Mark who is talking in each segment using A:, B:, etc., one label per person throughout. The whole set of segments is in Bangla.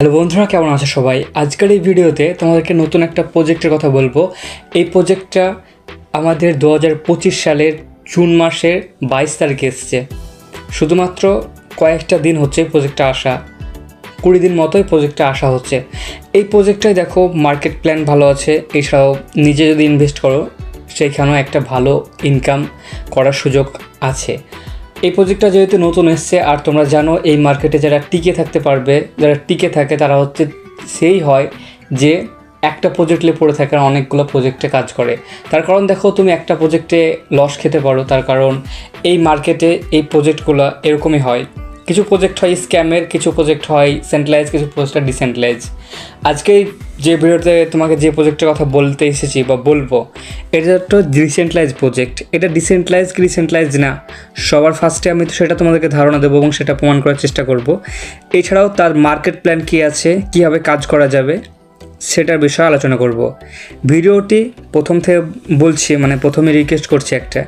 A: হ্যালো বন্ধুরা, কেমন আছো সবাই? আজকের এই ভিডিওতে তোমাদেরকে নতুন একটা প্রজেক্টের কথা বলব। এই প্রজেক্টটা আমাদের দু হাজার পঁচিশ সালের জুন মাসের বাইশ তারিখে এসছে। শুধুমাত্র কয়েকটা দিন হচ্ছে এই প্রজেক্টটা আসা। কুড়ি দিন মতোই প্রজেক্টটা আসা হচ্ছে। এই প্রজেক্টটাই দেখো, মার্কেট প্ল্যান ভালো আছে। এছাড়াও নিজে যদি ইনভেস্ট করো সেইখানেও একটা ভালো ইনকাম করার সুযোগ আছে। এই প্রজেক্টটা যেহেতু নতুন এসছে, আর তোমরা জানো এই মার্কেটে যারা টিকে থাকতে পারবে, যারা টিকে থাকে তারা হচ্ছে সেই হয় যে একটা প্রজেক্টে পড়ে থাকে আর অনেকগুলো প্রজেক্টে কাজ করে। তার কারণ দেখো, তুমি একটা প্রজেক্টে লস খেতে পারো, তার কারণ এই মার্কেটে এই প্রজেক্টগুলো এরকমই হয়। কিছু প্রজেক্ট হয় স্ক্যামের কিছু প্রজেক্ট হয় সেন্ট্রালাইজ কিছু প্রজেক্ট হয় ডিসেন্ট্রালাইজ আজকে যে ভিডিওতে তোমাকে যে প্রজেক্টের কথা বলতে এসেছি বা বলব, এটা একটা ডিসেন্ট্রালাইজ প্রজেক্ট এটা ডিসেন্ট্রালাইজ কি ডিসেন্ট্রালাইজ না? সবার ফার্স্টে আমি তো সেটা তোমাদেরকে ধারণা দেবো এবং সেটা প্রমাণ করার চেষ্টা করব। এছাড়াও তার মার্কেট প্ল্যান কী আছে? কীভাবে কাজ করা যাবে? সেটার বিষয়ে আলোচনা করব। ভিডিওটি প্রথম থেকে বলছি মানে প্রথমে রিকোয়েস্ট করছি একটা।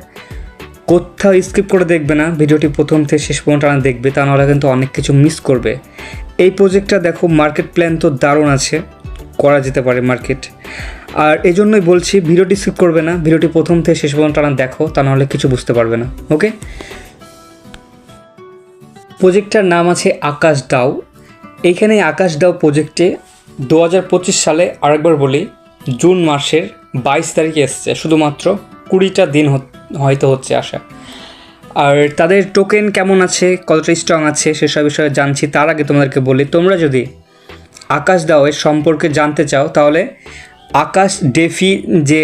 A: কোথাও স্কিপ করে দেখবে না, ভিডিওটি প্রথম থেকে শেষ পর্যন্ত টানা দেখবে, তা নাহলে কিন্তু অনেক কিছু মিস করবে। এই প্রজেক্টটা দেখো মার্কেট প্ল্যান তো দারুণ আছে, করা যেতে পারে মার্কেট আর এই জন্যই বলছি, ভিডিওটি স্কিপ করবে না, ভিডিওটি প্রথম থেকে শেষ পর্যন্ত টানা দেখো, তা নাহলে কিছু বুঝতে পারবে না ওকে প্রজেক্টটার নাম আছে আকাশ ডাও এইখানে আকাশ ডাও প্রজেক্টে দু হাজার পঁচিশ সালে আরেকবার বলি, জুন মাসের বাইশ তারিখে এসছে, শুধুমাত্র কুড়িটা দিন হ- হয়তো হচ্ছে আশা। আর তাদের টোকেন কেমন আছে? কতটা স্ট্রং আছে? সেসব বিষয়ে জানছি, তার আগে তোমাদেরকে বলি, তোমরা যদি আকাশ দাও এর সম্পর্কে জানতে চাও, তাহলে আকাশ ডেফি যে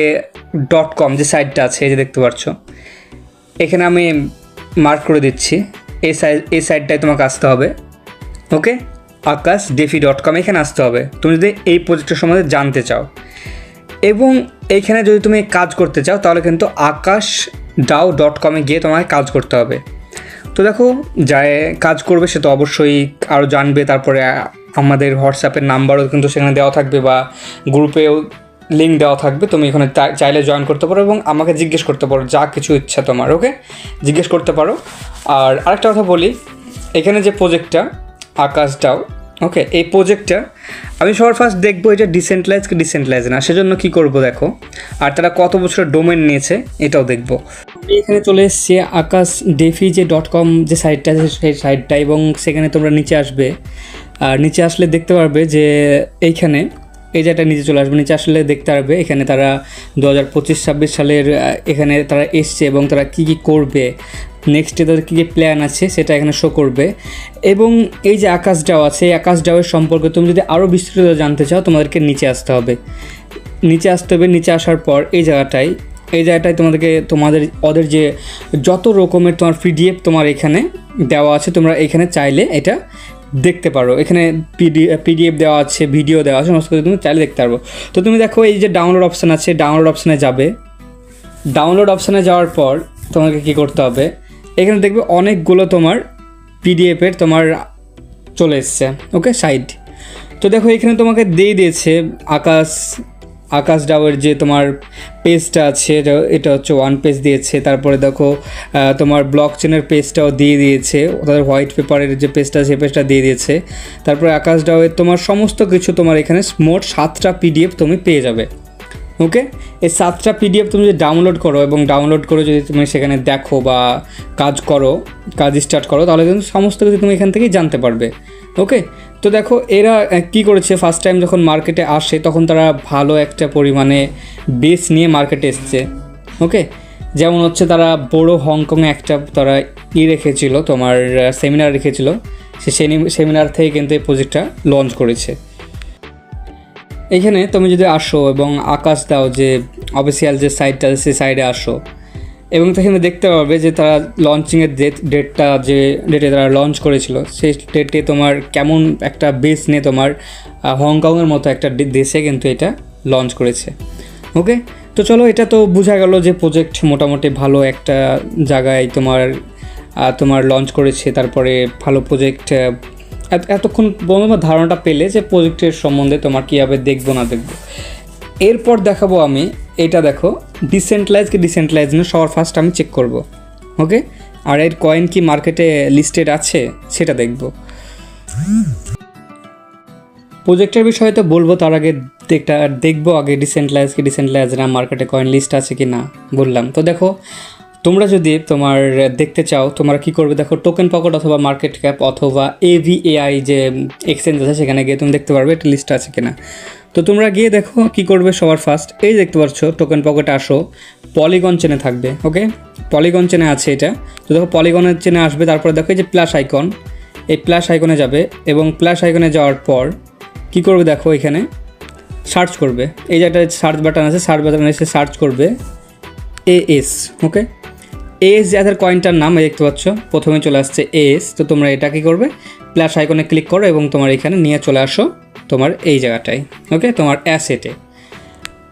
A: ডট কম যে সাইটটা আছে, এই যে দেখতে পাচ্ছ, এখানে আমি মার্ক করে দিচ্ছি, এই সাইড এই সাইডটায় তোমাকে আসতে হবে ওকে আকাশ ডেফি ডট কম এখানে আসতে হবে। তুমি যদি এই প্রজেক্টের সম্বন্ধে জানতে চাও এবং এইখানে যদি তুমি কাজ করতে চাও, তাহলে কিন্তু আকাশ ডাও ডট কমে গিয়ে তোমাকে কাজ করতে হবে। তো দেখো যায় কাজ করবে সে তো অবশ্যই আরও জানবে, তারপরে আমাদের হোয়াটসঅ্যাপের নাম্বারও কিন্তু সেখানে দেওয়া থাকবে বা গ্রুপেও লিঙ্ক দেওয়া থাকবে। তুমি এখানে চাইলে জয়েন করতে পারো এবং আমাকে জিজ্ঞেস করতে পারো, যা কিছু ইচ্ছা তোমার ওকে জিজ্ঞেস করতে পারো। আর আরেকটা কথা বলি, এখানে যে প্রজেক্টটা আকাশটাও ওকে এই প্রোজেক্টটা আমি সবার ফার্স্ট দেখব এটা ডিসেন্ট্রালাইজ কি ডিসেন্ট্রালাইজ না, সেজন্য কি করব দেখো? আর তারা কত বছরের ডোমেন নিয়েছে, এটাও দেখব। এখানে চলে এসছে, আকাশ ডেফি যে ডট কম যে সাইটটা আছে, সেই সাইটটা এবং সেখানে তোমরা নিচে আসবে। আর নিচে আসলে দেখতে পারবে যে এইখানে এই জায়গাটা নিচে চলে আসবে, নিচে আসলে দেখতে পারবে এখানে তারা দু হাজার পঁচিশ, ছাব্বিশ সালের এখানে তারা এসছে এবং তারা কী কী করবে। নেক্সটে তাদের কী কী প্ল্যান আছে সেটা এখানে শো করবে। এবং এই যে আকাশ ডাও আছে, এই আকাশ ডাওয়ের সম্পর্কে তুমি যদি আরও বিস্তৃত জানতে চাও, তোমাদেরকে নিচে আসতে হবে। নিচে আসতে হবে, নিচে আসার পর এই জায়গাটায় এই জায়গাটায় তোমাদেরকে, তোমাদের, ওদের যে যত রকমের তোমার পিডিএফ তোমার এখানে দেওয়া আছে, তোমরা এখানে চাইলে এটা দেখতে পারো। এখানে পিডি পিডিএফ দেওয়া আছে ভিডিও দেওয়া আছে, সমস্ত কিছু তুমি চাইলে দেখতে পারব তো তুমি দেখো এই যে ডাউনলোড অপশান আছে ডাউনলোড অপশানে যাবে। ডাউনলোড অপশানে যাওয়ার পর তোমাকে কি করতে হবে? এখানে দেখবে অনেকগুলো তোমার পিডিএফের তোমার চলে এসছে। ওকে সাইড তো দেখো এখানে তোমাকে দিয়ে দিয়েছে আকাশ আকাশ ডাওয়ের যে তোমার পেজটা আছে, এটা- হচ্ছে ওয়ান পেজ দিয়েছে। তারপরে দেখো তোমার ব্লক চেনের পেজটাও দিয়ে দিয়েছে। তাদের হোয়াইট পেপারের যে পেজটা সেই পেজটা দিয়ে দিয়েছে। তারপরে আকাশ ডাওয়ের তোমার সমস্ত কিছু তোমার এখানে মোট সাতটা পিডিএফ তুমি পেয়ে যাবে। ওকে এই সাতটা পিডিএফ তুমি যদি ডাউনলোড করো এবং ডাউনলোড করে যদি তুমি সেখানে দেখো বা কাজ করো, কাজ স্টার্ট করো, তাহলে কিন্তু সমস্ত কিছু তুমি এখান থেকেই জানতে পারবে। ওকে তো দেখো এরা কি করেছে? ফার্স্ট টাইম যখন মার্কেটে আসে, তখন তারা ভালো একটা পরিমাণে বেস নিয়ে মার্কেটে এসছে। ওকে যেমন হচ্ছে তারা বড় হংকংয়ে একটা তারা ই রেখেছিল, তোমার সেমিনার রেখেছিল। সে সেমিনার থেকে কিন্তু এই প্রজেক্টটা লঞ্চ করেছে। এখানে তুমি যদি আসো এবং আকাশ দাও যে অফিসিয়াল যে সাইটটা আছে, সেই সাইডে আসো। এবং সেখানে দেখতে পাবে যে তারা লঞ্চিংয়ের ডেট ডেটটা যে ডেটে তারা লঞ্চ করেছিল, সেই ডেটে তোমার কেমন একটা বেস নিয়ে তোমার হংকংয়ের মতো একটা দেশে কিন্তু এটা লঞ্চ করেছে। ওকে তো চলো, এটা তো বোঝা গেল যে প্রজেক্ট মোটামুটি ভালো একটা জায়গায় তোমার তোমার লঞ্চ করেছে, তারপরে ভালো প্রজেক্ট এতক্ষণ আমার ধারণাটা পেলে যে প্রজেক্টের সম্বন্ধে তোমার কীভাবে দেখব না দেখব। এরপর দেখাবো আমি, এটা দেখো ডিসেন্ট্রালাইজ কি ডিসেন্ট্রালাইজ না, সবার ফার্স্ট আমি চেক করব ওকে আর এর কয়েন কি মার্কেটে লিস্টেড আছে, সেটা দেখব। প্রজেক্টের বিষয়ে তো বলব, তার আগে একটা দেখব আগে ডিসেন্টলাইজ কি ডিসেন্টলাইজ না মার্কেটে কয়েন লিস্ট আছে কি না, বললাম। তো দেখো, তোমরা যদি তোমার দেখতে চাও, তোমরা কি করবে? দেখো টোকেন পকেট অথবা মার্কেট ক্যাপ অথবা এভিএআই যে এক্সচেঞ্জ আছে, সেখানে গিয়ে তুমি দেখতে পারবে একটা লিস্ট আছে কিনা। তো তোমরা গিয়ে দেখো কি করবে সবার ফার্স্ট এই দেখতে পাচ্ছ টোকেন পকেটে আসো। পলিগন চেনে থাকবে ওকে পলিগন চেনে আছে এটা। তো দেখো পলিগনের চেনে আসবে, তারপরে দেখো এই যে প্লাস আইকন এই প্লাস আইকনে যাবে এবং প্লাস আইকনে যাওয়ার পর কি করবে দেখো এখানে? সার্চ করবে। এই যে একটা সার্চ বাটন আছে সার্চ বাটন এসে সার্চ করবে এএস ওকে এএস যাদের কয়েনটার নাম দেখতে পাচ্ছ, প্রথমে চলে আসছে এএস তো তোমরা এটা কী করবে? প্লাস আইকনে ক্লিক করো এবং তোমার এখানে নিয়ে চলে আসো। তোমার এই জায়গাটায় ওকে তোমার অ্যাসেটে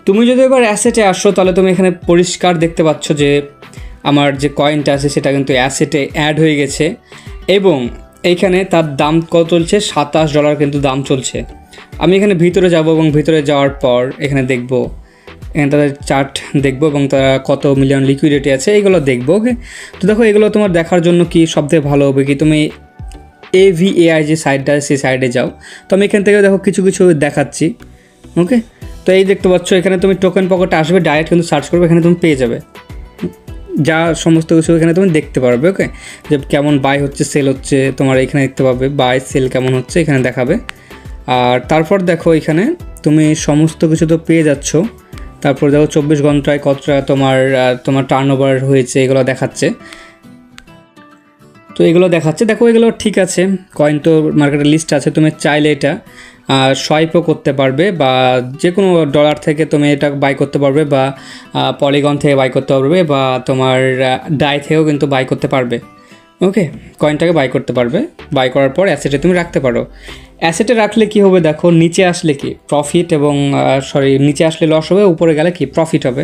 A: তুমি যদি এবার অ্যাসেটে আসো, তাহলে তুমি এখানে পরিষ্কার দেখতে পাচ্ছ যে আমার যে কয়েনটা আছে, সেটা কিন্তু অ্যাসেটে অ্যাড হয়ে গেছে এবং এইখানে তার দাম কত চলছে? সাতাশ ডলার কিন্তু দাম চলছে। আমি এখানে ভিতরে যাব এবং ভিতরে যাওয়ার পর এখানে দেখব, এখানে তাদের চার্ট দেখব এবং তারা কত মিলিয়ন লিকুইডিটি আছে, এগুলো দেখব ওকে তো দেখো, এগুলো তোমার দেখার জন্য কি সবথেকে ভালো হবে কি? তুমি এভিএআই যে সাইডটা সেই সাইডে যাও। তো আমি এখান থেকে দেখো কিছু কিছু দেখাচ্ছি। ওকে তো এই দেখতে পাচ্ছ, এখানে তুমি টোকেন পকেটে আসবে ডাইরেক্ট কিন্তু সার্চ করবে, এখানে তুমি পেয়ে যাবে। যা সমস্ত কিছু এখানে তুমি দেখতে পারবে ওকে যে কেমন বাই হচ্ছে সেল হচ্ছে, তোমার এখানে দেখতে পাবে বাই সেল কেমন হচ্ছে, এখানে দেখাবে। আর তারপর দেখো এখানে তুমি সমস্ত কিছু তো পেয়ে যাচ্ছ। তারপর দেখো চব্বিশ ঘন্টায় কতটা তোমার তোমার টার্ন ওভার হয়েছে, এগুলো দেখাচ্ছে। তো এগুলো দেখাচ্ছে। দেখো, এগুলো ঠিক আছে। কয়েন তো মার্কেটের লিস্ট আছে, তুমি চাইলে এটা সোয়াইপও করতে পারবে বা যে কোনো ডলার থেকে তুমি এটা বাই করতে পারবে বা পলিগন থেকে বাই করতে পারবে বা তোমার ডাই থেকেও কিন্তু বাই করতে পারবে। ওকে কয়েনটাকে বাই করতে পারবে। বাই করার পর অ্যাসেটে তুমি রাখতে পারো। অ্যাসেটে রাখলে কি হবে দেখো, নিচে আসলে কি? প্রফিট এবং সরি নিচে আসলে লস হবে, উপরে গেলে কি? প্রফিট হবে।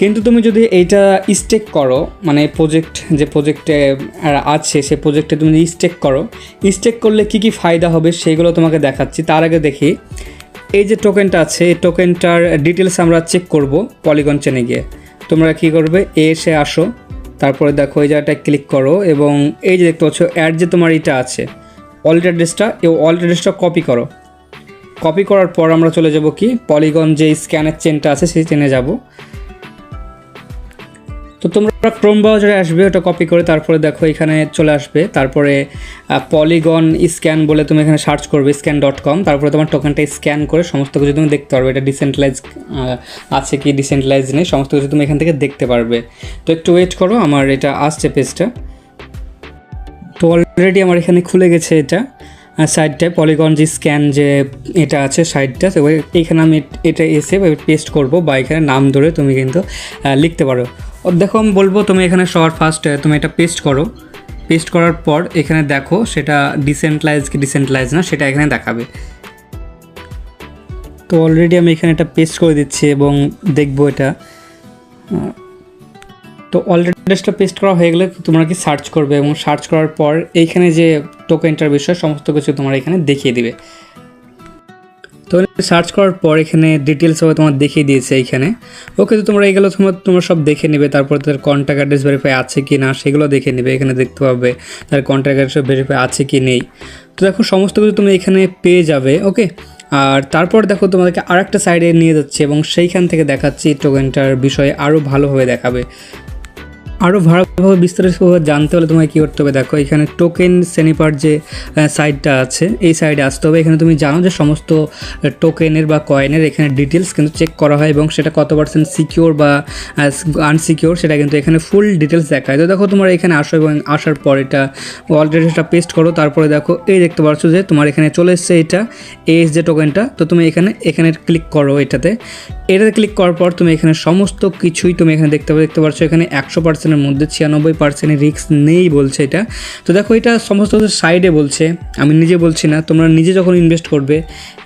A: কিন্তু তুমি যদি এইটা স্টেক করো মানে প্রজেক্ট যে প্রজেক্টে আছে, সে প্রজেক্টে তুমি স্টেক করো স্টেক করলে কি কি ফায়দা হবে সেগুলো তোমাকে দেখাচ্ছি। তার আগে দেখি, এই যে টোকেনটা আছে, এই টোকেনটার ডিটেলস আমরা চেক করব পলিগন চেনে গিয়ে। তোমরা কি করবে? এ এসে আসো, তারপরে দেখো এই জায়গাটায় ক্লিক করো এবং এই যে দেখতে পাচ্ছ অ্যাড যে তোমার এটা আছে ওয়ালেট অ্যাড্রেসটা এই ওয়ালেট অ্যাড্রেসটা কপি করো। কপি করার পর আমরা চলে যাব কি? পলিগন যে স্ক্যানের চেনটা আছে, সেই চেনে যাব। তো তোমরা ক্রোম ব্রাউজারে আসবে, ওটা কপি করে তারপরে দেখো এখানে চলে আসবে। তারপরে পলিগন স্ক্যান বলে তুমি এখানে সার্চ করবে স্ক্যান ডট কম তারপরে তোমার টোকেনটা স্ক্যান করে সমস্ত কিছু তুমি দেখতে পারবে। এটা ডিসেন্ট্রালাইজ আছে কি ডিসেন্ট্রালাইজ নেই, সমস্ত কিছু তুমি এখান থেকে দেখতে পারবে। তো একটু ওয়েট করো, আমার এটা আসছে পেজটা তো অলরেডি আমার এখানে খুলে গেছে এটা। সাইডটায় পলিগন যে স্ক্যান যে এটা আছে সাইডটা তো এইখানে আমি এটা এসে পেস্ট করব বা এখানে নাম ধরে তুমি কিন্তু লিখতে পারো। দেখো আমি বলব তুমি এখানে সবার ফার্স্ট তুমি এটা পেস্ট করো। পেস্ট করার পর এখানে দেখো সেটা ডিসেন্ট্রালাইজ কি ডিসেন্ট্রালাইজ না, সেটা এখানে দেখাবে। তো অলরেডি আমি এখানে এটা পেস্ট করে দিচ্ছি এবং দেখব এটা। তো অলরেডি অ্যাড্রেসটা পেস্ট করা হয়ে গেলে তোমরা কি সার্চ করবে এবং সার্চ করার পর এইখানে যে টোকেনটার বিষয়, সমস্ত কিছু তোমার এখানে দেখিয়ে দিবে। তো সার্চ করার পর এখানে ডিটেলস হবে তোমার দেখিয়ে দিয়েছে এইখানে। ওকে তো তোমরা এইগুলো তোমার, তোমরা সব দেখে নেবে, তারপর তাদের কন্ট্যাক্ট অ্যাড্রেস ভেরিফাই আছে কি না সেগুলো দেখে নেবে, এখানে দেখতে পাবে তার কন্ট্যাক্ট অ্যাড্রেস ভেরিফাই আছে কি নেই। তো দেখো সমস্ত কিছু তুমি এখানে পেয়ে যাবে ওকে আর তারপর দেখো তোমাদেরকে আরেকটা সাইডে নিয়ে যাচ্ছে এবং সেইখান থেকে দেখাচ্ছি টোকেনটার বিষয়ে আরও ভালোভাবে দেখাবে। আরও ভালোভাবে বিস্তারিতভাবে জানতে হলে তোমায় কী করতে হবে? দেখো, এখানে টোকেন সেনিপার যে সাইডটা আছে, এই সাইডে আসতে হবে। এখানে তুমি জানো যে সমস্ত টোকেনের বা কয়েনের এখানে ডিটেলস কিন্তু চেক করা হয় এবং সেটা কত পার্সেন্ট সিকিওর বা আনসিকিওর সেটা কিন্তু এখানে ফুল ডিটেলস দেখায়। তো দেখো, তোমার এখানে আসো এবং আসার পর এটা অলরেডি সেটা পেস্ট করো। তারপরে দেখো, এই দেখতে পাচ্ছ যে তোমার এখানে চলে এসছে এটা এস যে টোকেনটা তো তুমি এখানে এখানে ক্লিক করো এটাতে। এটাতে ক্লিক করার পর তুমি এখানে সমস্ত কিছুই তুমি এখানে দেখতে দেখতে পাচ্ছ এখানে একশো পার্সেন্টের মধ্যে ছিয়ানব্বই পার্সেন্টের রিস্ক নেই বলছে এটা। তো দেখো এটা সমস্ত সাইডে বলছে। আমি নিজে বলছি না, তোমরা নিজে যখন ইনভেস্ট করবে,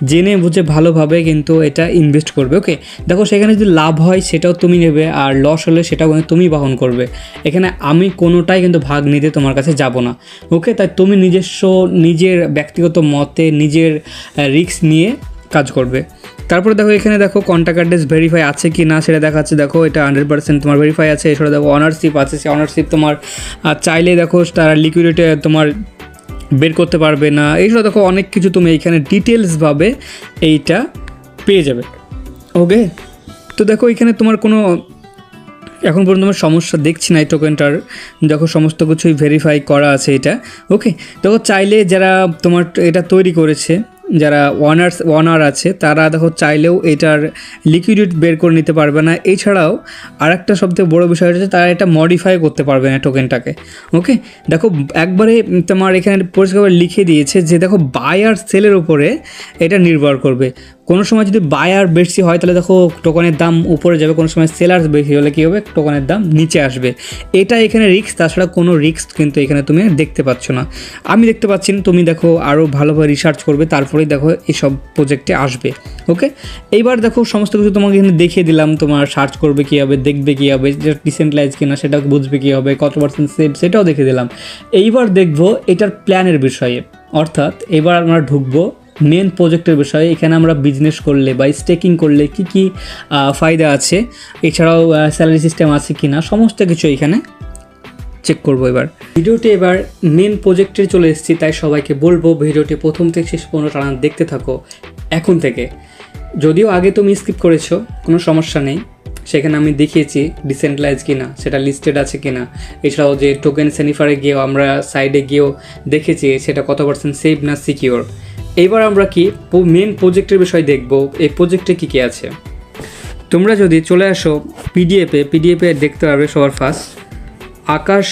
A: জেনে বুঝে ভালোভাবে কিন্তু এটা ইনভেস্ট করবে ওকে দেখো সেখানে যদি লাভ হয় সেটাও তুমি নেবে, আর লস হলে সেটাও কিন্তু তুমি বহন করবে। এখানে আমি কোনোটাই কিন্তু ভাগ নিতে তোমার কাছে যাব না ওকে তাই তুমি নিজস্ব, নিজের ব্যক্তিগত মতে, নিজের রিস্ক নিয়ে কাজ করবে। তারপরে দেখো, এখানে দেখো কন্ট্যাক্ট অ্যাড্রেস ভেরিফাই আছে কি না সেটা দেখাচ্ছে। দেখো, এটা হান্ড্রেড পার্সেন্ট তোমার ভেরিফাই আছে। এছাড়া দেখো অনারশিপ আছে। সে অনারশিপ তোমার চাইলে দেখো, তারা লিকুইডিটি তোমার বের করতে পারবে না। এইসব দেখো, অনেক কিছু তুমি এইখানে ডিটেলসভাবে এইটা পেয়ে যাবে। ওকে তো দেখো, এখানে তোমার কোনো, এখন পর্যন্ত আমার সমস্যা দেখছি না এই টোকেনটার দেখো, সমস্ত কিছুই ভেরিফাই করা আছে এটা। ওকে দেখো, চাইলে যারা তোমার এটা তৈরি করেছে যারা ওয়ানার্স ওয়ানার আছে, তারা দেখো চাইলেও এটার লিকুইডিট বের করে নিতে পারবে না। এছাড়াও আর একটা সবথেকে বড়ো বিষয় হচ্ছে তারা এটা মডিফাই করতে পারবে না টোকেনটাকে ওকে দেখো, একবারে তোমার এখানে পরিষ্কারভাবে লিখে দিয়েছে যে, দেখো বাই আর সেলের উপরে এটা নির্ভর করবে। কোনো সময় যদি বায়ার বেশি হয়, তাহলে দেখো টোকনের দাম উপরে যাবে, কোনো সময় সেলার বেশি হলে কী হবে? টোকনের দাম নিচে আসবে। এটা এখানে রিস্ক তাছাড়া কোনো রিস্ক কিন্তু এখানে তুমি দেখতে পাচ্ছ না। আমি দেখতে পাচ্ছি না, তুমি দেখো আরও ভালোভাবে রিসার্চ করবে, তারপরেই দেখো এইসব প্রজেক্টে আসবে ওকে এইবার দেখো সমস্ত কিছু তোমাকে এখানে দেখিয়ে দিলাম, তোমার সার্চ করবে কী হবে দেখবে কীভাবে, যে ডিসেন্ট্রালাইজ কিনা সেটাও বুঝবে কী হবে কত পার্সেন্ট সেভ সেটাও দেখে দিলাম। এইবার দেখব এটার প্ল্যানের বিষয়ে, অর্থাৎ এবার আমরা ঢুকবো মেন প্রজেক্টের বিষয়ে, এখানে আমরা বিজনেস করলে বা স্টেকিং করলে কি কি ফায়দা আছে, এছাড়াও স্যালারি সিস্টেম আছে কি না সমস্ত কিছু এখানে চেক করব এবার। ভিডিওটি এবার মেন প্রজেক্টে চলে এসেছি, তাই সবাইকে বলব ভিডিওটি প্রথম থেকে শেষ পর্যন্ত টানা দেখতে থাকো, এখন থেকে। যদিও আগে তুমি স্কিপ করেছ, কোনো সমস্যা নেই, সেখানে আমি দেখিয়েছি ডিসেন্ট্রালাইজ কিনা, সেটা লিস্টেড আছে কিনা, এছাড়াও যে টোকেন সেনিফারে গিয়েও, আমরা সাইডে গিয়েও দেখেছি, সেটা কত পার্সেন্ট সেভ না সিকিওর এইবার আমরা কি মেন প্রজেক্টের বিষয় দেখব, এই প্রজেক্টে কী কী আছে? তোমরা যদি চলে আসো পিডিএফে পিডিএফে দেখতে পারবে সবার ফার্স্ট আকাশ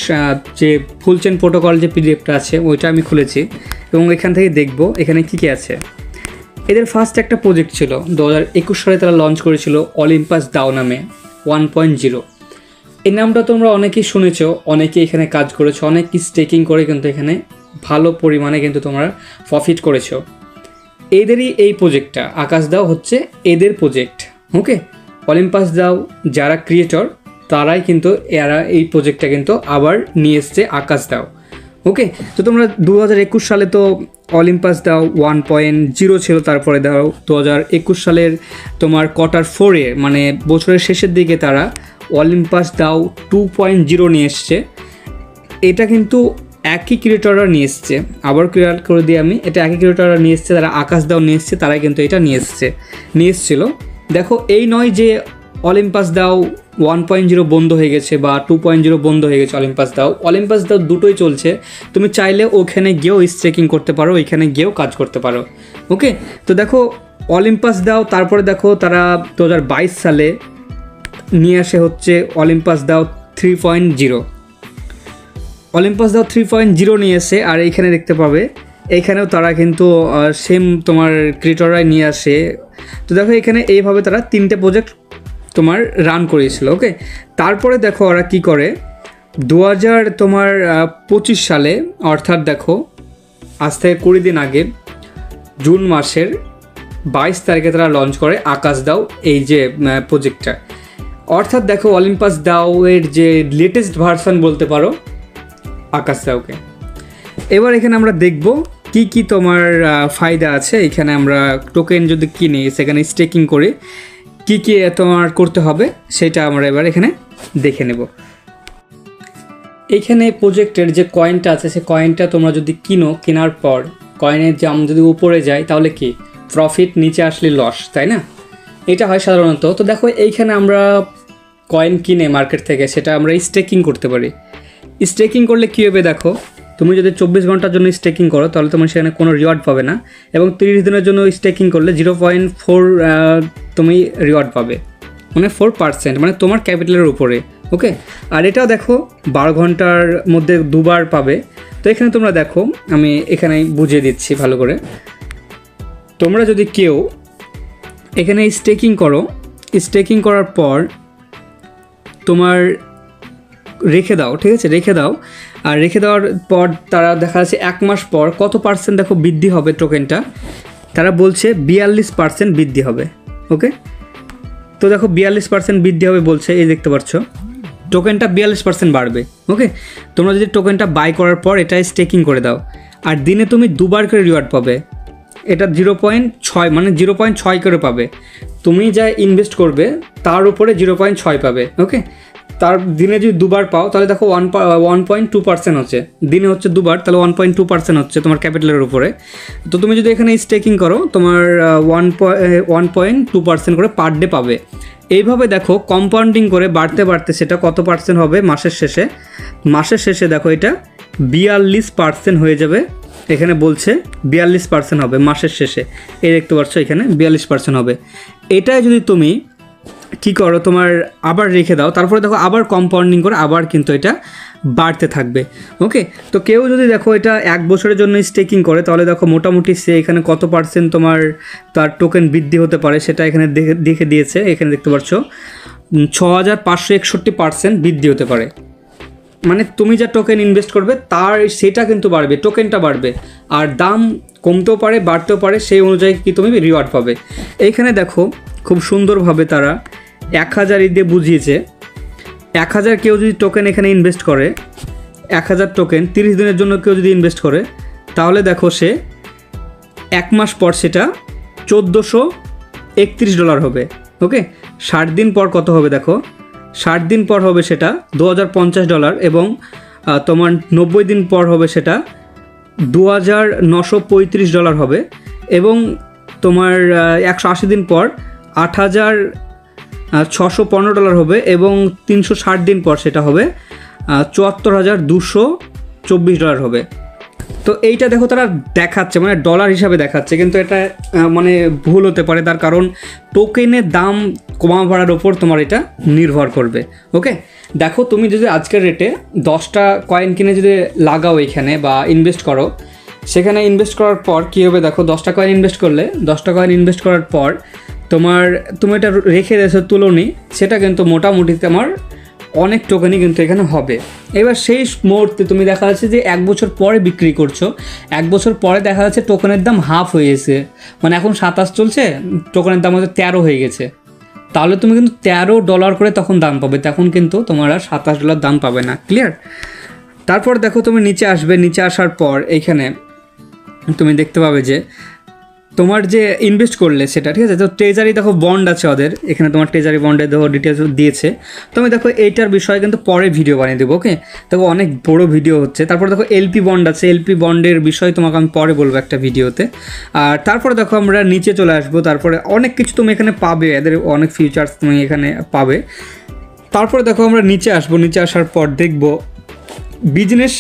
A: যে ফুলচেন প্রোটোকল যে পিডিএফটা আছে, ওইটা আমি খুলেছি এবং এখান থেকে দেখব এখানে কী কী আছে। এদের ফার্স্ট একটা প্রজেক্ট ছিল, দু হাজার একুশ সালে তারা লঞ্চ করেছিল অলিম্পাস দাও নামে ওয়ান পয়েন্ট জিরো এই নামটা তোমরা অনেকেই শুনেছ, অনেকেই এখানে কাজ করেছ অনেক স্টেকিং করে কিন্তু এখানে ভালো পরিমাণে কিন্তু তোমরা প্রফিট করেছ। এদেরই এই প্রজেক্টটা আকাশ দাও হচ্ছে এদের প্রজেক্ট ওকে অলিম্পাস দাও, যারা ক্রিয়েটর তারাই কিন্তু এরা এই প্রজেক্টটা কিন্তু আবার নিয়ে এসছে আকাশ দাও। ওকে তো তোমরা দু হাজার একুশ সালে তো অলিম্পাস দাও ওয়ান পয়েন্ট জিরো ছিল তারপরে দাও। দু হাজার একুশ সালের তোমার কোয়ার্টার ফোরে মানে বছরের শেষের দিকে তারা অলিম্পাস দাও টু পয়েন্ট জিরো নিয়ে এসছে। এটা কিন্তু একই ক্রিয়েটররা নিয়ে এসছে। আবার ক্লিয়ার করে দিই আমি। এটা একই ক্রিয়েটররা নিয়ে এসছে তারা আকাশ দাও নিয়ে এসছে, তারাই কিন্তু এটা নিয়ে এসছে। নিয়ে এসছিল। দেখো, এই নয় যে অলিম্পাস দাও ওয়ান পয়েন্ট জিরো বন্ধ হয়ে গেছে বা টু পয়েন্ট জিরো বন্ধ হয়ে গেছে অলিম্পাস দাও। অলিম্পাস দাও দুটোই চলছে। তুমি চাইলে ওখানে গিয়েও স্ট্রেকিং করতে পারো, ওইখানে গিয়েও কাজ করতে পারো। ওকে তো দেখো অলিম্পাস দাও, তারপরে দেখো, তারা দু হাজার বাইশ সালে নিয়ে আসে হচ্ছে Olympus DAO three point zero Olympus DAO three point zero নিয়ে আর এইখানে দেখতে পাবে। এইখানেও তারা কিন্তু সেম তোমার ক্রিয়েটররাই নিয়ে আসে। তো দেখো এখানে এইভাবে তারা তিনটে প্রজেক্ট তোমার রান করিয়েছিল ওকে তারপরে দেখো ওরা কি করে? দু হাজার তোমার পঁচিশ সালে, অর্থাৎ দেখো, আজ থেকে কুড়ি দিন আগে, জুন মাসের বাইশ তারিখে তারা লঞ্চ করে আকাশ দাও এই যে প্রজেক্টটা অর্থাৎ দেখো অলিম্পাস দাও এর যে লেটেস্ট ভার্সন বলতে পারো আকাশ দাওকে এবার এখানে আমরা দেখব কি কি তোমার ফায়দা আছে। এখানে আমরা টোকেন যদি কিনি, সেখানে স্টেকিং করে কি কি তোমার করতে হবে, সেটা আমরা এবার এখানে দেখে নেব। এইখানে প্রোজেক্টের যে কয়েনটা আছে, সে কয়েনটা তোমরা যদি কিনো, কেনার পর কয়েনের দাম যদি উপরে যায়, তাহলে কি? প্রফিট নিচে আসলে লস তাই না? এটা হয় সাধারণত। তো দেখো, এইখানে আমরা কয়েন কিনে মার্কেট থেকে, সেটা আমরা স্টেকিং করতে পারি। স্টেকিং করলে কী হবে দেখো? তুমি যদি চব্বিশ ঘণ্টার জন্য স্টেকিং করো, তাহলে তোমার সেখানে কোনো রিওয়ার্ড পাবে না। এবং তিরিশ দিনের জন্য স্টেকিং করলে জিরো পয়েন্ট ফোর তুমি রিওয়ার্ড পাবে। মানে ফোর পার্সেন্ট মানে তোমার ক্যাপিটালের উপরে ওকে আর এটাও দেখো, বারো ঘণ্টার মধ্যে দুবার পাবে। তো এখানে তোমরা দেখো, আমি এখানে বুঝিয়ে দিচ্ছি ভালো করে। তোমরা যদি কেউ এখানে স্টেকিং করো স্টেকিং করার পর তোমার রেখে দাও, ঠিক আছে? রেখে দাও। আর রেখে দেওয়ার পর তারা দেখা যাচ্ছে এক মাস পর কত পার্সেন্ট দেখো বৃদ্ধি হবে টোকেনটা তারা বলছে বিয়াল্লিশ পার্সেন্ট বৃদ্ধি হবে ওকে তো দেখো বিয়াল্লিশ পার্সেন্ট বৃদ্ধি হবে বলছে, এই দেখতে পাচ্ছ। টোকেনটা বিয়াল্লিশ পার্সেন্ট বাড়বে ওকে তোমরা যদি টোকেনটা বাই করার পর এটা স্টেকিং করে দাও, আর দিনে তুমি দুবার করে রিওয়ার্ড পাবে। এটা জিরো পয়েন্ট ছয় মানে জিরো পয়েন্ট ছয় করে পাবে। তুমি যা ইনভেস্ট করবে, তার উপরে জিরো পয়েন্ট ছয় পাবে ওকে তার দিনে যদি দুবার পাও, তাহলে দেখো one one point two percent হচ্ছে। দিনে হচ্ছে দুবার, তাহলে ওয়ান পয়েন্ট টু পার্সেন্ট হচ্ছে তোমার ক্যাপিটালের উপরে। তো তুমি যদি এখানে স্টেকিং করো, তোমার one one point two percent করে পার ডে পাবে। এইভাবে দেখো কম্পাউন্ডিং করে বাড়তে বাড়তে সেটা কত পার্সেন্ট হবে মাসের শেষে? মাসের শেষে দেখো এটা বিয়াল্লিশ পার্সেন্ট হয়ে যাবে। এখানে বলছে বিয়াল্লিশ পার্সেন্ট হবে মাসের শেষে। এই দেখতে পাচ্ছ এখানে বিয়াল্লিশ পার্সেন্ট হবে। এটাই যদি তুমি কি করো, তোমার আবার রেখে দাও। তারপরে দেখো আবার কম্পাউন্ডিং করে আবার কিন্তু এটা বাড়তে থাকবে। ওকে তো কেউ যদি দেখো এটা এক বছরের জন্য স্টেকিং করে, তাহলে দেখো মোটামুটি সে এখানে কত পার্সেন্ট তোমার তার টোকেন বৃদ্ধি হতে পারে সেটা এখানে দেখে দিয়েছে। এখানে দেখতে পাচ্ছ ছ হাজার পাঁচশো একষট্টি পার্সেন্ট বৃদ্ধি হতে পারে। মানে তুমি যা টোকেন ইনভেস্ট করবে, তার সেটা কিন্তু বাড়বে টোকেনটা বাড়বে। আর দাম কমতেও পারে, বাড়তেও পারে, সেই অনুযায়ী কি তুমি রিওয়ার্ড পাবে। এইখানে দেখো খুব সুন্দরভাবে তারা এক হাজার দিয়ে বুঝিয়েছে। এক হাজার কেউ যদি টোকেন এখানে ইনভেস্ট করে, এক হাজার টোকেন তিরিশ দিনের জন্য কেউ যদি ইনভেস্ট করে, তাহলে দেখো সে এক মাস পর সেটা চোদ্দোশো একত্রিশ ডলার হবে ওকে ষাট দিন পর কত হবে দেখো? ষাট দিন পর হবে সেটা দু হাজার পঞ্চাশ ডলার এবং তোমার নব্বই দিন পর হবে সেটা দু হাজার নশো পঁয়ত্রিশ ডলার হবে এবং তোমার একশো আশি দিন পর আট হাজার ছশো পনেরো ডলার হবে এবং তিনশো ষাট দিন পর সেটা হবে চুয়াত্তর হাজার দুশো চব্বিশ ডলার হবে। তো এইটা দেখো তারা দেখাচ্ছে মানে ডলার হিসাবে দেখাচ্ছে, কিন্তু এটা মানে ভুল হতে পারে, তার কারণ টোকেনের দাম কমা ভাড়ার ওপর তোমার এটা নির্ভর করবে ওকে দেখো তুমি যদি আজকের রেটে দশটা কয়েন কিনে যদি লাগাও এখানে বা ইনভেস্ট করো, সেখানে ইনভেস্ট করার পর কী হবে দেখো, দশটা কয়েন ইনভেস্ট করলে, দশটা কয়েন ইনভেস্ট করার পর তোমার, তুমি এটা রেখে দিয়েছ তুলনি, সেটা কিন্তু মোটামুটি তোমার অনেক টোকেনই কিন্তু এখানে হবে। এবার সেই মুহূর্তে তুমি দেখা যাচ্ছে যে এক বছর পরে বিক্রি করছ, এক বছর পরে দেখা যাচ্ছে টোকেনের দাম হাফ হয়ে গেছে। মানে এখন সাতাশ চলছে টোকেনের দাম হয়তো তেরো হয়ে গেছে। তাহলে তুমি কিন্তু তেরো ডলার করে তখন দাম পাবে, তখন কিন্তু তোমার আর সাতাশ ডলার দাম পাবে না ক্লিয়ার তারপর দেখো তুমি নিচে আসবে, নিচে আসার পর এইখানে তুমি দেখতে পাবে যে তোমার যে ইনভেস্ট করলে সেটা, ঠিক আছে? তো ট্রেজারি দেখো বন্ড আছে ওদের, এখানে তোমার ট্রেজারি বন্ডের দেখো ডিটেলস দিয়েছে। তুমি দেখো এইটার বিষয়ে কিন্তু পরে ভিডিও বানিয়ে দেবো ওকে দেখো অনেক বড় ভিডিও হচ্ছে। তারপর দেখো এলপি বন্ড আছে এলপি বন্ডের বিষয় তোমাকে আমি পরে বলব একটা ভিডিওতে আর তারপরে দেখো আমরা নিচে চলে আসব, তারপরে অনেক কিছু তুমি এখানে পাবে, এদের অনেক ফিচার্স তুমি এখানে পাবে। তারপরে দেখো আমরা নিচে আসব, নিচে আসার পর দেখব বিজনেস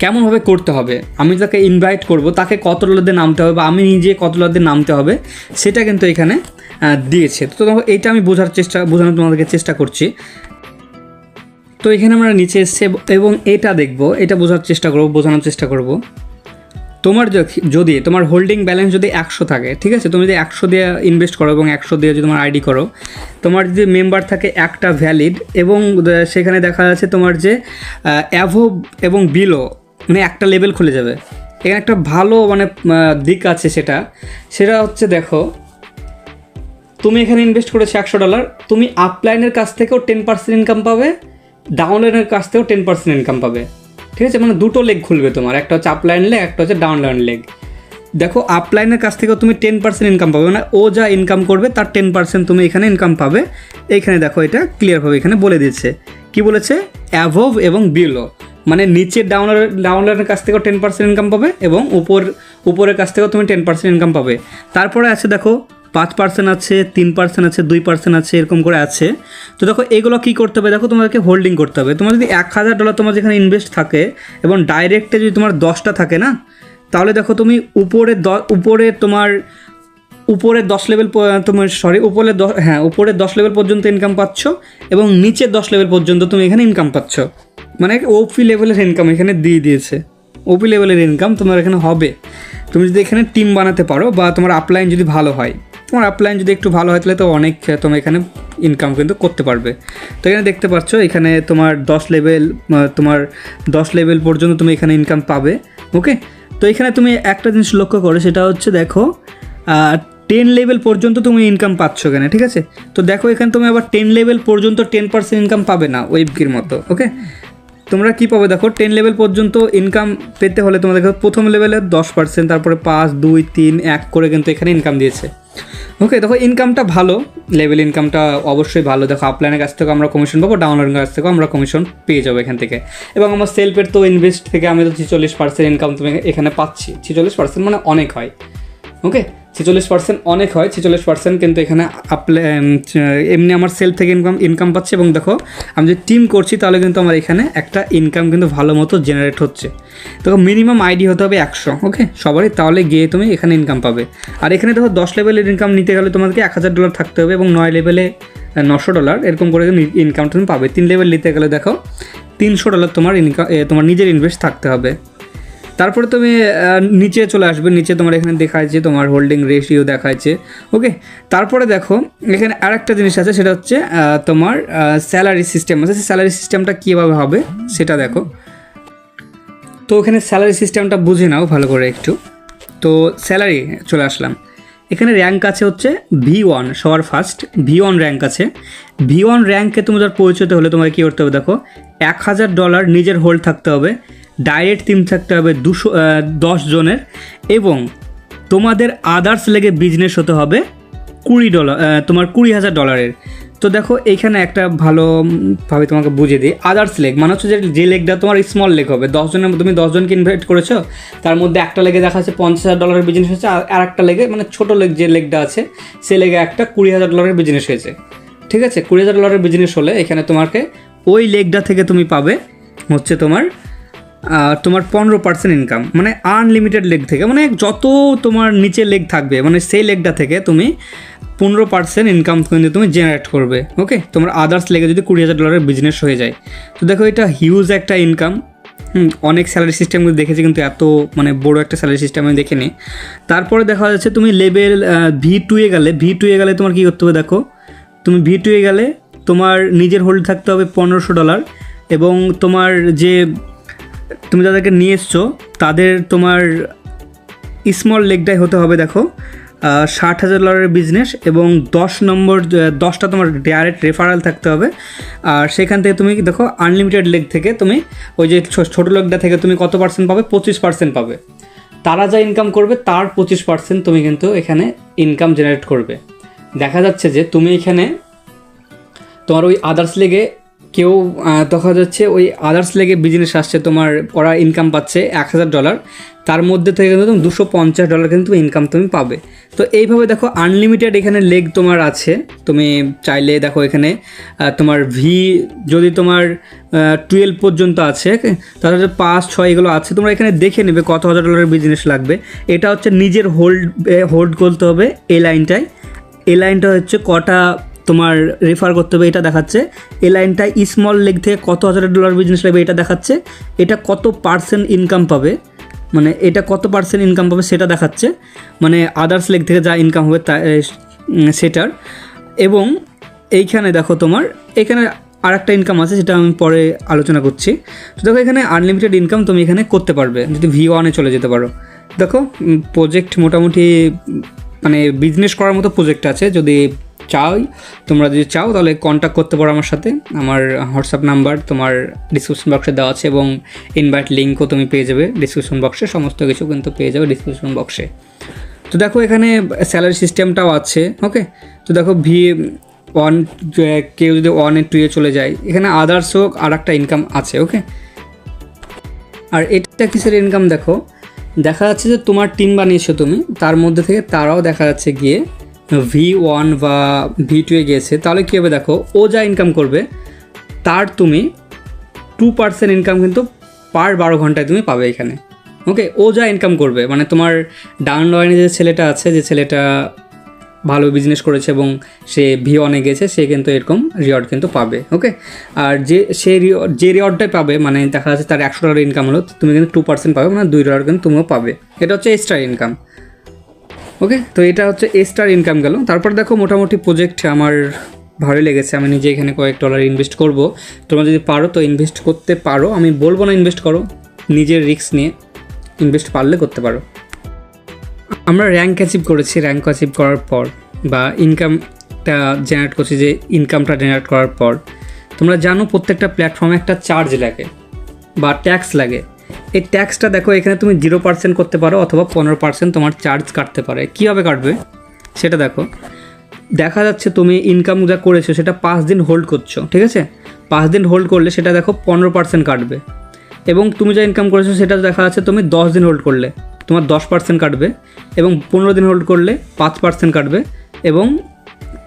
A: কেমনভাবে করতে হবে? আমি তাকে ইনভাইট করব, তাকে কত ডলার নামতে হবে বা আমি নিজে কত ডলার নামতে হবে, সেটা কিন্তু এখানে দিয়েছে। তো এইটা আমি বোঝার চেষ্টা, বোঝানোর তোমাদেরকে চেষ্টা করছি। তো এখানে আমরা নিচে এসছে এবং এটা দেখব, এটা বোঝার চেষ্টা করব, বোঝানোর চেষ্টা করব। তোমার যদি, তোমার হোল্ডিং ব্যালেন্স যদি একশো থাকে, ঠিক আছে? তুমি যদি একশো দিয়ে ইনভেস্ট করো এবং একশো দিয়ে যদি তোমার আইডি করো, তোমার যদি মেম্বার থাকে একটা ভ্যালিড এবং সেখানে দেখা যাচ্ছে তোমার যে অ্যাভো এবং বিলো মানে একটা লেভেল খুলে যাবে। এখানে একটা ভালো মানে দিক আছে সেটা। সেটা হচ্ছে দেখো, তুমি এখানে ইনভেস্ট করেছ একশো ডলার তুমি আপলাইনের কাছ থেকেও টেন পার্সেন্ট ইনকাম পাবে ডাউনলাইনের কাছ থেকেও টেন পার্সেন্ট ইনকাম পাবে। ঠিক আছে? মানে দুটো লেগ খুলবে তোমার। একটা হচ্ছে আপলাইন লেগ একটা হচ্ছে ডাউনলাইন লেগ দেখো আপলাইনের কাছ থেকেও তুমি টেন পার্সেন্ট ইনকাম পাবে। মানে ও যা ইনকাম করবে, তার টেন পার্সেন্ট তুমি এখানে ইনকাম পাবে। এইখানে দেখো, এটা ক্লিয়ারভাবে এখানে বলে দিচ্ছে কি বলেছে? অ্যাভভ এবং বিলো মানে নিচের ডাউনলার ডাউনলাইনের কাছ থেকেও টেন পার্সেন্ট ইনকাম পাবে এবং উপর, উপরের কাছ থেকেও তুমি টেন পার্সেন্ট ইনকাম পাবে। তারপরে আছে দেখো পাঁচ পার্সেন্ট আছে, তিন পার্সেন্ট আছে, দুই পার্সেন্ট আছে, এরকম করে আছে। তো দেখো, এগুলো কী করতে হবে? দেখো, তোমাদেরকে হোল্ডিং করতে হবে। তোমার যদি এক হাজার ডলার তোমার যেখানে ইনভেস্ট থাকে এবং ডাইরেক্টে যদি তোমার দশটা থাকে না, তাহলে দেখো তুমি উপরে দ, উপরে তোমার, উপরে দশ লেভেল তোমার সরি উপরের দশ হ্যাঁ উপরে দশ লেভেল পর্যন্ত ইনকাম পাচ্ছ এবং নিচে দশ লেভেল পর্যন্ত তুমি এখানে ইনকাম পাচ্ছ। মানে ওপি লেভেলের ইনকাম এখানে দিয়ে দিয়েছে। ওপি লেভেলের ইনকাম তোমার এখানে হবে। তুমি যদি এখানে টিম বানাতে পারো বা তোমার আপলাইন যদি ভালো হয়। তোমার আপলাইন যদি একটু ভালো হয়, তাহলে তো অনেক তোমার এখানে ইনকাম কিন্তু করতে পারবে। তো এখানে দেখতে পাচ্ছ, এখানে তোমার দশ লেভেল তোমার দশ লেভেল পর্যন্ত তুমি এখানে ইনকাম পাবে ওকে তো এখানে তুমি একটা জিনিস লক্ষ্য করো, সেটা হচ্ছে দেখো টেন লেভেল পর্যন্ত তুমি ইনকাম পাচ্ছ এখানে, ঠিক আছে? তো দেখো এখানে তুমি আবার টেন লেভেল পর্যন্ত টেন পার্সেন্ট ইনকাম পাবে না ওয়েবকির মতো ওকে তোমরা কি পাবে দেখো টেন লেভেল পর্যন্ত ইনকাম পেতে হলে তোমাদের প্রথম লেভেলে দশ পার্সেন্ট তারপরে পাঁচ, দুই, তিন, এক করে কিন্তু এখানে ইনকাম দিয়েছে। ওকে দেখো ইনকামটা ভালো লেভেল ইনকামটা অবশ্যই ভালো। দেখো আপলাইনের কাছ থেকে আমরা কমিশন পাবো ডাউনলোডের কাছ থেকেও আমরা কমিশন পেয়ে যাব এখান থেকে। এবং আমার সেলফের তো ইনভেস্ট থেকে আমি তো ছিচল্লিশ পার্সেন্ট ইনকাম তুমি এখানে পাচ্ছি। ছিচল্লিশ পার্সেন্ট মানে অনেক হয়। ওকে ছেচল্লিশ পার্সেন্ট অনেক হয়, ছেচল্লিশ পার্সেন্ট কিন্তু এখানে আপলে এমনি আমার সেল থেকে ইনকাম ইনকাম পাচ্ছে এবং দেখো, আমি যদি টিম করছি তাহলে কিন্তু আমার এখানে একটা ইনকাম কিন্তু ভালো মতো জেনারেট হচ্ছে। তো মিনিমাম আইডি হতে হবে একশো ওকে সবারই তাহলে গিয়ে তুমি এখানে ইনকাম পাবে। আর এখানে দেখো, দশ লেভেলের ইনকাম নিতে গেলে তোমাদেরকে এক হাজার ডলার থাকতে হবে এবং নয় লেভেলে নশো ডলার এরকম করে ইনকাম তুমি পাবে। তিন লেভেল নিতে গেলে দেখো, তিনশো ডলার তোমার ইনকাম তোমার নিজের ইনভেস্ট থাকতে হবে। তারপরে তুমি নিচে চলে আসবে, নিচে তোমার এখানে দেখাচ্ছে তোমার হোল্ডিং রেশিও দেখাচ্ছে ওকে তারপরে দেখো, এখানে আরেকটা জিনিস আছে, সেটা হচ্ছে তোমার স্যালারি সিস্টেম আছে। স্যালারি সিস্টেমটা কীভাবে হবে, সেটা দেখো। তো ওখানে স্যালারি সিস্টেমটা বুঝে নাও ভালো করে একটু। তো স্যালারি চলে আসলাম। এখানে র্যাঙ্ক আছে হচ্ছে ভি ওয়ান সবার ফার্স্ট ভি ওয়ান র্যাঙ্ক আছে। ভি ওয়ান র্যাঙ্কে তোমাদের পরিচিত হলে তোমাকে কী করতে হবে, দেখো, এক হাজার ডলার নিজের হোল্ড থাকতে হবে। ডাইরেক্ট টিম থাকতে হবে দুশো দশ জনের এবং তোমাদের আদার্স লেগে বিজনেস হতে হবে কুড়ি ডলার তোমার কুড়ি হাজার ডলারের তো দেখো এইখানে একটা ভালো উম, ভাবে তোমাকে বুঝিয়ে দিই। আদার্স লেগ মানে হচ্ছে যে যে লেগটা তোমার স্মল লেগ হবে দশজনের মধ্যে তুমি দশজনকে ইনভাইট করেছ তার মধ্যে একটা লেগে দেখা যাচ্ছে পঞ্চাশ হাজার ডলারের বিজনেস হয়েছে আর একটা লেগে মানে ছোটো লেগ যে লেগটা আছে সে লেগে একটা কুড়ি হাজার ডলারের বিজনেস হয়েছে। ঠিক আছে? কুড়ি হাজার ডলারের বিজনেস হলে এখানে তোমাকে ওই লেগটা থেকে তুমি পাবে হচ্ছে তোমার তোমার পনেরো পার্সেন্ট ইনকাম মানে আনলিমিটেড লেগ থেকে মানে যত তোমার নিচে লেগ থাকবে মানে সেই লেগটা থেকে তুমি পনেরো পার্সেন্ট ইনকাম কিন্তু তুমি জেনারেট করবে ওকে তোমার আদার্স লেগে যদি কুড়ি হাজার ডলারের বিজনেস হয়ে যায়। তো দেখো, এটা হিউজ একটা ইনকাম অনেক স্যালারি সিস্টেমগুলো দেখেছি কিন্তু এত মানে বড় একটা স্যালারি সিস্টেম আমি দেখিনি। তারপরে দেখা যাচ্ছে তুমি লেভেল ভি টুয়ে গেলে ভি টুয়ে গেলে তোমার কী করতে হবে দেখো, তুমি ভি টুয়ে গেলে তোমার নিজের হোল্ড থাকতে হবে পনেরোশো ডলার এবং তোমার যে তুমি যাদেরকে নিয়ে এসছো, তাদের তোমার স্মল লেগটাই হতে হবে, দেখো। ষাট হাজার ডলারের বিজনেস এবং দশ নম্বর দশটা তোমার ডাইরেক্ট রেফারেল থাকতে হবে। আর সেখান থেকে তুমি দেখো আনলিমিটেড লেগ থেকে তুমি ওই যে ছোটো লেগটা থেকে তুমি কত পার্সেন্ট পাবে? পঁচিশ পার্সেন্ট পাবে। তারা যা ইনকাম করবে, তার পঁচিশ পার্সেন্ট তুমি কিন্তু এখানে ইনকাম জেনারেট করবে। দেখা যাচ্ছে যে তুমি এখানে তোমার ওই আদার্স লেগে কেউ দেখা যাচ্ছে ওই আদার্স লেগে বিজনেস আসছে, তোমার ওরা ইনকাম পাচ্ছে এক হাজার ডলার তার মধ্যে থেকে কিন্তু তুমি দুশো পঞ্চাশ ডলার কিন্তু ইনকাম তুমি পাবে। তো এইভাবে দেখো আনলিমিটেড এখানে লেগ তোমার আছে, তুমি চাইলে দেখো এখানে তোমার ভি যদি তোমার টুয়েলভ পর্যন্ত আছে তাহলে পাঁচ, ছয় এগুলো আছে, তোমরা এখানে দেখে নেবে কত হাজার ডলারের বিজনেস লাগবে। এটা হচ্ছে নিজের হোল্ড হোল্ড করতে হবে, এই লাইনটায় এই লাইনটা হচ্ছে কটা তোমার রেফার করতে হবে, এটা দেখাচ্ছে। এই লাইনটা স্মল লেগ থেকে কত হাজার ডলার বিজনেস লাগবে, এটা দেখাচ্ছে। এটা কত পার্সেন্ট ইনকাম পাবে মানে এটা কত পার্সেন্ট ইনকাম পাবে সেটা দেখাচ্ছে। মানে আদার্স লেগ থেকে যা ইনকাম হবে তা সেটার। এবং এইখানে দেখো তোমার, এখানে আর একটা ইনকাম আছে, সেটা আমি পরে আলোচনা করছি। তো দেখো এখানে আনলিমিটেড ইনকাম তুমি এখানে করতে পারবে, যদি ভি ওয়ানে চলে যেতে পারো। দেখো প্রজেক্ট মোটামুটি মানে বিজনেস করার মতো প্রজেক্ট আছে, যদি চাও তোমরা যদি চাও তাহলে কন্ট্যাক্ট করতে পারো আমার সাথে। আমার হোয়াটসঅ্যাপ নাম্বার তোমার ডিসক্রিপশন বক্সে দেওয়া আছে এবং ইনভাইট লিঙ্কও তুমি পেয়ে যাবে ডিসক্রিপশন বক্সে সমস্ত কিছু কিন্তু পেয়ে যাবে ডিসক্রিপশন বক্সে তো দেখো এখানে স্যালারি সিস্টেমটাও আছে ওকে তো দেখো ভি ওয়ান কেউ যদি ওয়ানে টুয়ে চলে যায়, এখানে আদার্সও আর একটা ইনকাম আছে ওকে আর এটা কিসের ইনকাম দেখো? দেখা যাচ্ছে যে তোমার টিম বানিয়েছো তুমি, তার মধ্যে থেকে তারাও দেখা যাচ্ছে গিয়ে ভি ওয়ান বা ভি টুয়ে গিয়েছে, তাহলে কী হবে দেখো, ও যা ইনকাম করবে, তার তুমি টু পার্সেন্ট ইনকাম কিন্তু পার বারো ঘন্টায় তুমি পাবে এখানে। ওকে ও যা ইনকাম করবে মানে তোমার ডাউন লাইনে যে ছেলেটা আছে, যে ছেলেটা ভালো বিজনেস করেছে এবং সে ভি অনে গেছে, সে কিন্তু এরকম রিওয়ার্ড কিন্তু পাবে ওকে আর যে, সে যে রিওয়ার্ডটাই পাবে মানে দেখা যাচ্ছে তার একশো ডলার ইনকাম হলো, তুমি কিন্তু টু পার্সেন্ট পাবে মানে দুই ডলার কিন্তু তুমিও পাবে। এটা হচ্ছে এক্সট্রা ইনকাম ওকে তো এটা হচ্ছে এক্সট্রা ইনকাম গেল। তারপর দেখো মোটামুটি প্রজেক্ট আমার ভালোই লেগেছে। আমি নিজে এখানে কয়েক ডলার ইনভেস্ট করব। তোমরা যদি পারো তো ইনভেস্ট করতে পারো। আমি বলব না ইনভেস্ট করো, নিজের রিস্ক নিয়ে ইনভেস্ট পারলে করতে পারো। আমরা র্যাঙ্ক অ্যাচিভ করেছি। র্যাঙ্ক অ্যাচিভ করার পর বা ইনকামটা জেনারেট করছি যে ইনকামটা জেনারেট করার পর। তোমরা জানো প্রত্যেকটা প্ল্যাটফর্মে একটা চার্জ লাগে বা ট্যাক্স লাগে। এই ট্যাক্সটা দেখো, এখানে তুমি জিরো পার্সেন্ট করতে পারো অথবা পনেরো পার্সেন্ট তোমার চার্জ কাটতে পারে। কীভাবে কাটবে? সেটা দেখো। দেখা যাচ্ছে তুমি ইনকাম যা করেছ, সেটা পাঁচ দিন হোল্ড করছ, ঠিক আছে? পাঁচ দিন হোল্ড করলে সেটা দেখো পনেরো পার্সেন্ট কাটবে। এবং তুমি যা ইনকাম করেছ, সেটা দেখা যাচ্ছে তুমি দশ দিন হোল্ড করলে, তোমার দশ পার্সেন্ট কাটবে এবং পনেরো দিন হোল্ড করলে পাঁচ পার্সেন্ট কাটবে এবং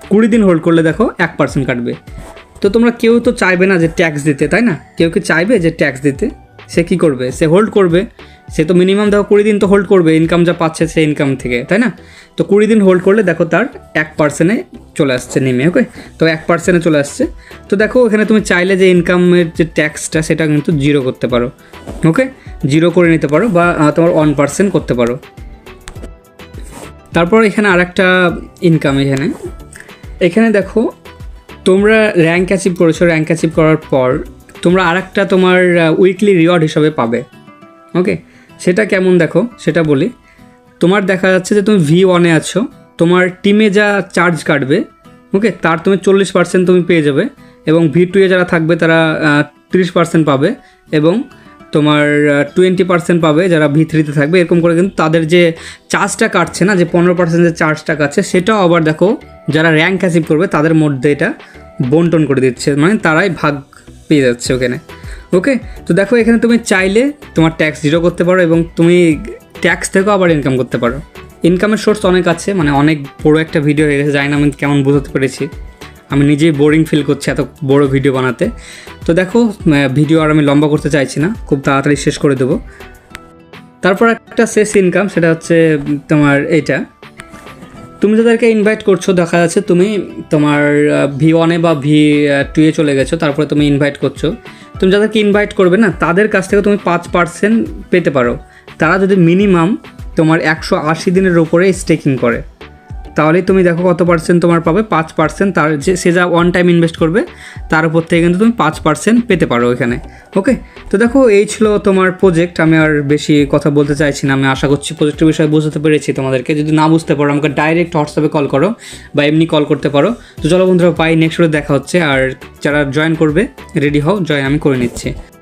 A: কুড়ি দিন হোল্ড করলে দেখো এক পার্সেন্ট কাটবে। তো তোমরা কেউ তো চাইবে না যে ট্যাক্স দিতে, তাই না? কেউ কি চাইবে যে ট্যাক্স দিতে? সে কি করবে? সে হোল্ড করবে। সে তো মিনিমাম দেখো কুড়ি দিন তো হোল্ড করবে ইনকাম যা পাচ্ছে সে ইনকাম থেকে, তাই না? তো কুড়ি দিন হোল্ড করলে দেখো তার এক পার্সেন্টে চলে আসছে নেমে ওকে তো এক পার্সেন্টে চলে আসছে। তো দেখো এখানে তুমি চাইলে যে ইনকামের যে ট্যাক্সটা সেটা কিন্তু জিরো করতে পারো ওকে জিরো করে নিতে পারো বা তোমার ওয়ান পার্সেন্ট করতে পারো। তারপর এখানে আরেকটা ইনকাম এখানে। এখানে দেখো তোমরা র্যাঙ্ক অ্যাচিভ করেছ র্যাঙ্ক অ্যাচিভ করার পর তোমরা আরেকটা তোমার উইকলি রিওয়ার্ড হিসাবে পাবে। ওকে সেটা কেমন দেখো? সেটা বলি। তোমার দেখা যাচ্ছে যে তুমি ভি ওয়ানে আছো। তোমার টিমে যা চার্জ কাটবে ওকে তার তুমি চল্লিশ পার্সেন্ট তুমি পেয়ে যাবে এবং ভি টুয়ে যারা থাকবে তারা তিরিশ পার্সেন্ট পাবে এবং তোমার টোয়েন্টি পার্সেন্ট পাবে যারা ভি থ্রিতে থাকবে। এরকম করে কিন্তু তাদের যে চার্জটা কাটছে না, যে পনেরো পার্সেন্ট যে চার্জটা কাটছে, সেটাও আবার দেখো, যারা র্যাঙ্ক অ্যাচিভ করবে তাদের মধ্যে এটা বন্টন করে দিচ্ছে। মানে তারাই ভাগ পেয়ে যাচ্ছে ওখানে। ওকে তো দেখো এখানে তুমি চাইলে তোমার ট্যাক্স জিরো করতে পারো এবং তুমি ট্যাক্স থেকেও আবার ইনকাম করতে পারো। ইনকামের সোর্স অনেক আছে মানে অনেক বড় একটা ভিডিও হয়ে গেছে, জানি না আমি কেমন বোঝাতে পেরেছি। আমি নিজেই বোরিং ফিল করছি এত বড় ভিডিও বানাতে। তো দেখো ভিডিও আর আমি লম্বা করতে চাইছি না, খুব তাড়াতাড়ি শেষ করে দেবো। তারপর একটা শেষ ইনকাম সেটা হচ্ছে তোমার এইটা। তুমি যাদেরকে ইনভাইট করছ, দেখা যাচ্ছে তুমি তোমার ভি ওয়ানে বা ভি টুয়ে চলে গেছো, তারপরে তুমি ইনভাইট করছ। তুমি যাদেরকে ইনভাইট করবে না, তাদের কাছ থেকে তুমি পাঁচ পার্সেন্ট পেতে পারো। তারা যদি মিনিমাম তোমার একশো আশি দিনের উপরে স্টেকিং করে। তাহলেই তুমি দেখো কত পার্সেন্ট তোমার পাবে? পাঁচ পার্সেন্ট তার যে, সে যা ওয়ান টাইম ইনভেস্ট করবে, তার উপর থেকে কিন্তু তুমি পাঁচ পার্সেন্ট পেতে পারো এখানে ওকে তো দেখো, এই ছিল তোমার প্রজেক্ট আমি আর বেশি কথা বলতে চাইছি না। আমি আশা করছি প্রজেক্টের বিষয়ে বুঝতে পেরেছি তোমাদেরকে। যদি না বুঝতে পারো, আমাকে ডাইরেক্ট হোয়াটসঅ্যাপে কল করো বা এমনি কল করতে পারো। তো চলো বন্ধুরা পাই নেক্সট দেখা হচ্ছে। আর যারা জয়েন করবে রেডি হও। জয়েন আমি করে নিচ্ছি।